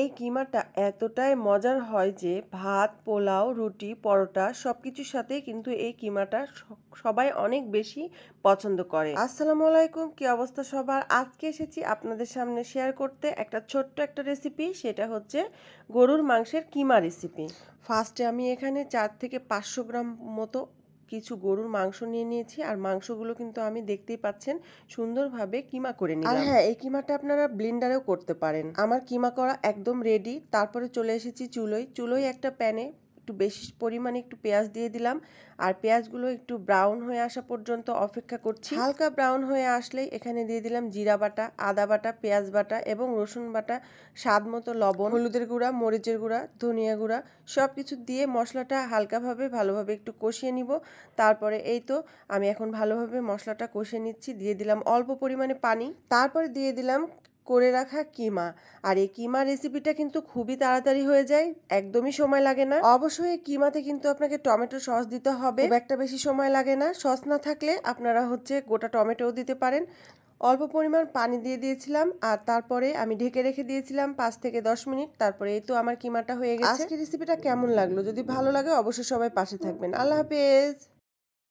এই কিমাটা এতটাই মজার হয় যে ভাত, পোলাও, রুটি, পরোটা সব কিছুর সাথেই কিন্তু এই কিমাটা সবাই অনেক বেশি পছন্দ করে। আসসালামু আলাইকুম, কি অবস্থা সবার? আজকে এসেছি আপনাদের সামনে শেয়ার করতে একটা ছোট্ট একটা রেসিপি সেটা হচ্ছে গরুর মাংসের কিমা রেসিপি ফার্স্টে আমি এখানে চার থেকে পাঁচশো গ্রাম মতো কিছু গরুর মাংস নিয়ে নিয়েছি আর মাংসগুলো কিন্তু আমি দেখতেই পাচ্ছেন সুন্দরভাবে কিমা করে নিলাম। আর হ্যাঁ এই কিমাটা আপনারা ব্লেন্ডারেও করতে পারেন। আমার কিমা করা একদম রেডি তারপরে চলে এসেছি চুলোয়। চুলোয় একটা প্যানে একটু বেশি পরিমাণে একটু পেঁয়াজ দিয়ে দিলাম। আর পেঁয়াজগুলো একটু ব্রাউন হয়ে আসা পর্যন্ত অপেক্ষা করছি। হালকা ব্রাউন হয়ে আসলেই এখানে দিয়ে দিলাম জিরা বাটা, আদা বাটা, পেঁয়াজ বাটা এবং রসুন বাটা, স্বাদ মতো লবণ, হলুদের গুঁড়া, মরিচের গুঁড়া, ধনিয়া গুঁড়া সব কিছু দিয়ে মশলাটা হালকাভাবে ভালোভাবে একটু কষিয়ে নিব। তারপরে এই তো আমি এখন ভালোভাবে মশলাটা কষিয়ে নিচ্ছি। দিয়ে দিলাম অল্প পরিমাণে পানি। তারপরে দিয়ে দিলাম করে রাখা কিমা। আর এই কিমা রেসিপিটা কিন্তু খুবই তাড়াতাড়ি হয়ে যায়, একদমই সময় লাগে না। অবশ্যই এই কিমাতে কিন্তু আপনাকে টমেটো সস দিতে হবে। খুব একটা বেশি সময় লাগে না। সস না থাকলে আপনারা হচ্ছে গোটা টমেটোও দিতে পারেন। অল্প পরিমাণ পানি দিয়ে দিয়েছিলাম আর তারপরে আমি ঢেকে রেখে দিয়েছিলাম পাঁচ থেকে দশ মিনিট। তারপরে এই তো আমার কিমাটা হয়ে গেছে। আজকে রেসিপিটা কেমন লাগল? যদি ভালো লাগে অবশ্যই সবাই পাশে থাকবেন। আল্লাহ হাফেজ!